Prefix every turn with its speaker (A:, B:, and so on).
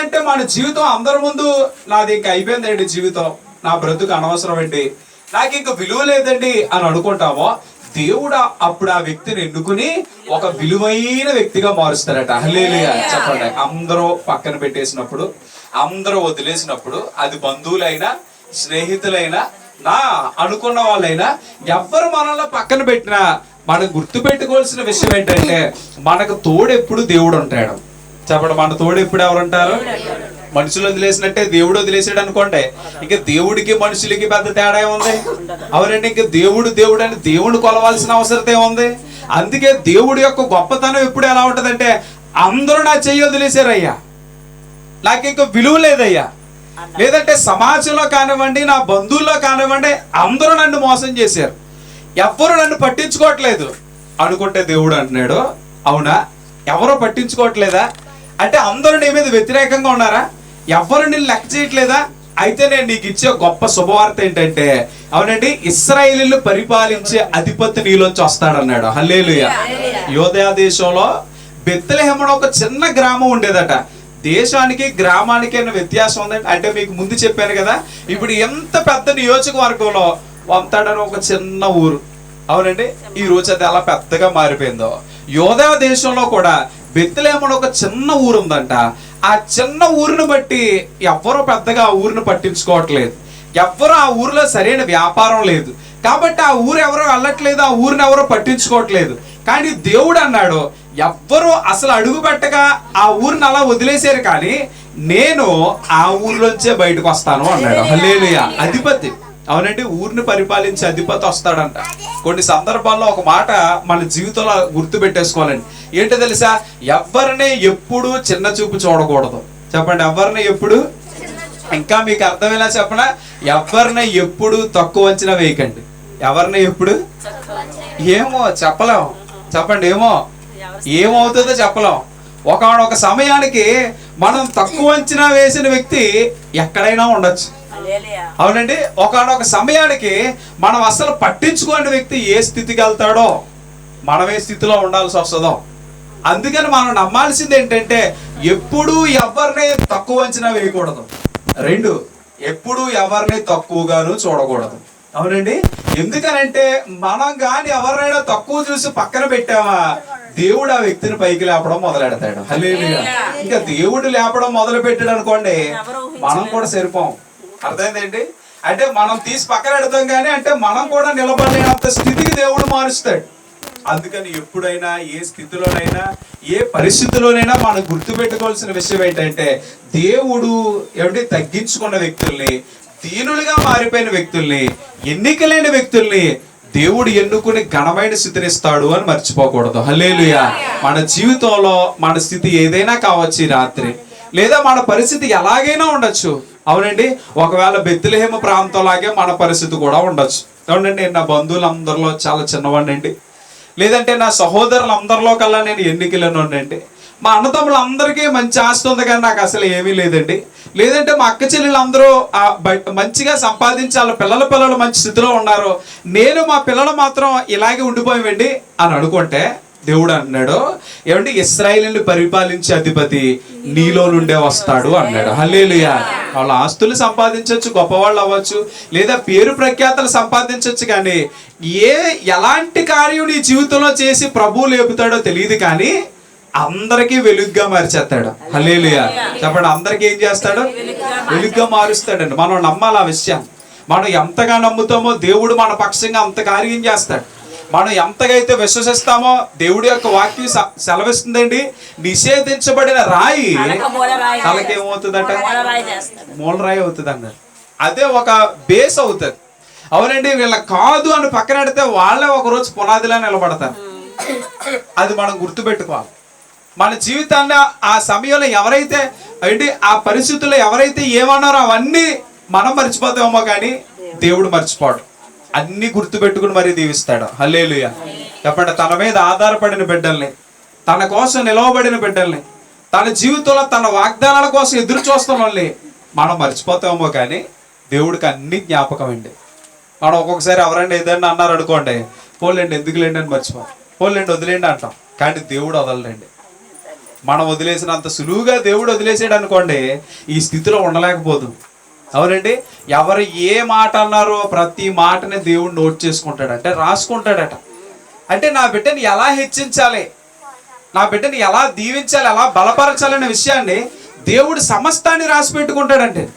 A: లేదంటే మన జీవితం అందరి ముందు నాది ఇంకా అయిపోయిందండి జీవితం. నా బ్రతుకు అనవసరం అండి నాకు ఇంకా విలువ లేదండి అని అనుకుంటామో దేవుడు అప్పుడు ఆ వ్యక్తిని ఎన్నుకుని ఒక విలువైన వ్యక్తిగా మారుస్తారట. హల్లేలుయా. చెప్పండి. అందరూ పక్కన పెట్టేసినప్పుడు అందరూ వదిలేసినప్పుడు అది బంధువులైనా స్నేహితులైనా నా అనుకున్న వాళ్ళైనా ఎవ్వరు మనల్ని పక్కన పెట్టినా మనం గుర్తు పెట్టుకోవాల్సిన విషయం ఏంటంటే మనకు తోడు ఎప్పుడు దేవుడు ఉంటాడు. చెప్పండి మన తోడు ఎప్పుడు ఎవరు ఉంటారు మనుషులు వదిలేసినట్టే దేవుడు వదిలేసాడు అనుకోండి. ఇంకా దేవుడికి మనుషులకి పెద్ద తేడా ఏముంది? అవునండి ఇంకా దేవుడు దేవుడు అని దేవుడు కొలవాల్సిన అవసరం ఏముంది? అందుకే దేవుడి యొక్క గొప్పతనం ఎప్పుడు ఎలా ఉంటుందంటే అందరూ నా చెయ్యి వదిలేశారయ్యా. నాకు ఇంకా విలువ లేదయ్యా. లేదంటే సమాజంలో కానివ్వండి నా బంధువుల్లో కానివ్వండి అందరూ నన్ను మోసం చేశారు. ఎవ్వరు నన్ను పట్టించుకోవట్లేదు. అనుకుంటే దేవుడు అంటున్నాడు అవునా? ఎవరో పట్టించుకోవట్లేదా? అంటే అందరూ నీ మీద వ్యతిరేకంగా ఉన్నారా? ఎవరు నిన్ను లెక్క చేయట్లేదా? అయితే నేను నీకు ఇచ్చే గొప్ప శుభవార్త ఏంటంటే అవునండి ఇస్రాయేలీలు పరిపాలించే అధిపతి నీలోంచి వస్తాడన్నాడు. హల్లేలుయ. యోదయ దేశంలో బెత్తలహేమలో ఒక చిన్న గ్రామం ఉండేదట. దేశానికి గ్రామానికి అన్న వ్యత్యాసం ఉందండి? అంటే మీకు ముందు చెప్పాను కదా ఇప్పుడు ఎంత పెద్ద నియోజకవర్గంలో వంతాడని ఒక చిన్న ఊరు. అవునండి ఈ రోజు అది ఎలా పెద్దగా మారిపోయిందో. యోధా దేశంలో కూడా బెత్తలేమని ఒక చిన్న ఊరు ఉందంట ఆ చిన్న ఊరిని బట్టి ఎవ్వరూ పెద్దగా ఆ ఊరిని పట్టించుకోవట్లేదు. ఎవ్వరు ఆ ఊరిలో సరైన వ్యాపారం లేదు. కాబట్టి ఆ ఊరు ఎవరో వెళ్ళట్లేదు ఆ ఊరిని ఎవరో పట్టించుకోవట్లేదు. కానీ దేవుడు అన్నాడు ఎవ్వరూ అసలు అడుగు పెట్టగా ఆ ఊరిని అలా వదిలేశారు కానీ నేను ఆ ఊర్లోంచే బయటకు వస్తాను అన్నాడు. హల్లేలుయా. అధిపతి. అవునండి ఊరిని పరిపాలించే అధిపతి వస్తాడంట. కొన్ని సందర్భాల్లో ఒక మాట మన జీవితంలో గుర్తు పెట్టేసుకోవాలండి ఏంటో తెలుసా? ఎవరిని ఎప్పుడు చిన్న చూపు చూడకూడదు. చెప్పండి ఎవరిని ఎప్పుడు? ఇంకా మీకు అర్థమేలా చెప్పనా? ఎవరిని ఎప్పుడు తక్కువ అంచనా వేయకండి. ఎవరిని ఎప్పుడు? ఏమో చెప్పలేం. చెప్పండి ఏమో? ఏమవుతుందో చెప్పలేం. ఒకనొక సమయానికి మనం తక్కువ అంచనా వేసిన వ్యక్తి ఎక్కడైనా ఉండొచ్చు. అవునండి ఒకనొక సమయానికి మనం అసలు పట్టించుకోని వ్యక్తి ఏ స్థితికి వెళ్తాడో మనం ఏ స్థితిలో ఉండాల్సి వస్తుందో. అందుకని మనం నమ్మాల్సింది ఏంటంటే ఎప్పుడూ ఎవరిని తక్కువ అంచనా వేయకూడదు. రెండు ఎప్పుడూ ఎవరిని తక్కువగాను చూడకూడదు. అవునండి? ఎందుకనంటే మనం కానీ ఎవరినైనా తక్కువ చూసి పక్కన పెట్టామా దేవుడు ఆ వ్యక్తిని పైకి లేపడం మొదలెడతాడు. హల్లెలూయా. ఇంకా దేవుడు లేపడం మొదలు పెట్టాడు అనుకోండి మనం కూడా సరిపోం. అర్థమైందండి? అంటే మనం తీసి పక్కన పెడతాం కానీ అంటే మనం కూడా నిలబడలేనంత స్థితికి దేవుడు మారుస్తాడు. అందుకని ఎప్పుడైనా ఏ స్థితిలోనైనా ఏ పరిస్థితిలోనైనా మనం గుర్తుపెట్టుకోవాల్సిన విషయం ఏంటంటే దేవుడు ఏమిటి తగ్గించుకున్న వ్యక్తుల్ని దీనులుగా మారిపోయిన వ్యక్తుల్ని ఎన్నికలేని వ్యక్తుల్ని దేవుడు ఎన్నుకుని ఘనమైన స్థితిని ఇస్తాడు అని మర్చిపోకూడదు. హల్లేలుయా. మన జీవితంలో మన స్థితి ఏదైనా కావచ్చు రాత్రి. లేదా మన పరిస్థితి ఎలాగైనా ఉండొచ్చు. అవునండి ఒకవేళ బెత్తిలహేమ ప్రాంతంలాగే మన పరిస్థితి కూడా ఉండొచ్చు. అవునండి నా బంధువులందరిలో చాలా చిన్నవాడినండి. లేదంటే నా సహోదరులందరిలో కల్లా నేను ఎన్నికలను మా అన్నతమ్ములందరికీ మంచి ఆస్తి ఉంది కానీ నాకు అసలు ఏమీ లేదండి. లేదంటే మా అక్క చెల్లెలందరూ మంచిగా సంపాదించాలి పిల్లల పిల్లలు మంచి స్థితిలో ఉన్నారు. నేను మా పిల్లలు మాత్రం ఇలాగే ఉండిపోయామండి అని అనుకుంటే దేవుడు అన్నాడు? ఏమంటే ఇస్రాయిల్ని పరిపాలించే అధిపతి నీలో నుండే వస్తాడు అన్నాడు. హల్లేలుయా. వాళ్ళ ఆస్తులు సంపాదించవచ్చు గొప్పవాళ్ళు అవ్వచ్చు లేదా పేరు ప్రఖ్యాతలు సంపాదించవచ్చు కానీ ఏ ఎలాంటి కార్యం నీ జీవితంలో చేసి ప్రభువు లేపుతాడో తెలియదు కానీ అందరికీ వెలుగ్గా మార్చేస్తాడు. హల్లేలుయా. చెప్పండి అందరికీ ఏం చేస్తాడు? వెలుగ్గా మారుస్తాడండి. మనం నమ్మాలి ఆ విషయం మనం ఎంతగా నమ్ముతామో దేవుడు మన పక్షంగా అంత కార్యం చేస్తాడు. మనం ఎంతగైతే విశ్వసిస్తామో దేవుడి యొక్క వాక్యం సెలవిస్తుందండి. నిషేధించబడిన రాయి తలకేమవుతుందట మూలరాయి అవుతుంది అన్నారు అదే ఒక బేస్ అవుతుంది. అవునండి వీళ్ళ కాదు అని పక్కన పెడితే వాళ్ళే ఒక రోజు పునాదిలా నిలబడతారు. అది మనం గుర్తుపెట్టుకోవాలి. మన జీవితాన్ని ఆ సమయంలో ఎవరైతే ఏంటి ఆ పరిస్థితుల్లో ఎవరైతే ఏమన్నారో అవన్నీ మనం మర్చిపోతామో కానీ దేవుడు మర్చిపోడు. అన్ని గుర్తుపెట్టుకుని మరీ దీవిస్తాడు. హల్లేలుయ. చెప్పండి తన మీద ఆధారపడిన బిడ్డల్ని తన కోసం నిలవబడిన బిడ్డల్ని తన జీవితంలో తన వాగ్దానాల కోసం ఎదురు చూస్తున్న వాళ్ళని మనం మర్చిపోతామో కానీ దేవుడికి అన్ని జ్ఞాపకం అండి మనం ఒక్కొక్కసారి ఎవరైనా ఏదైనా అన్నారు అనుకోండి పోలేండి ఎందుకులేండి అని మర్చిపో. పోలేండి వదిలేండి అంటాం. కానీ దేవుడు వదలలేండి మనం వదిలేసినంత సులువుగా దేవుడు వదిలేసాడు అనుకోండి ఈ స్థితిలో ఉండలేకపోదు. అవునండి. ఎవరు ఏ మాట అన్నారో ప్రతి మాటని దేవుడు నోట్ చేసుకుంటాడు అంటే రాసుకుంటాడట. అంటే నా బిడ్డని ఎలా హెచ్చించాలి? నా బిడ్డని ఎలా దీవించాలి? ఎలా బలపరచాలనే విషయాన్ని దేవుడు సమస్తాన్ని రాసి పెట్టుకుంటాడంటే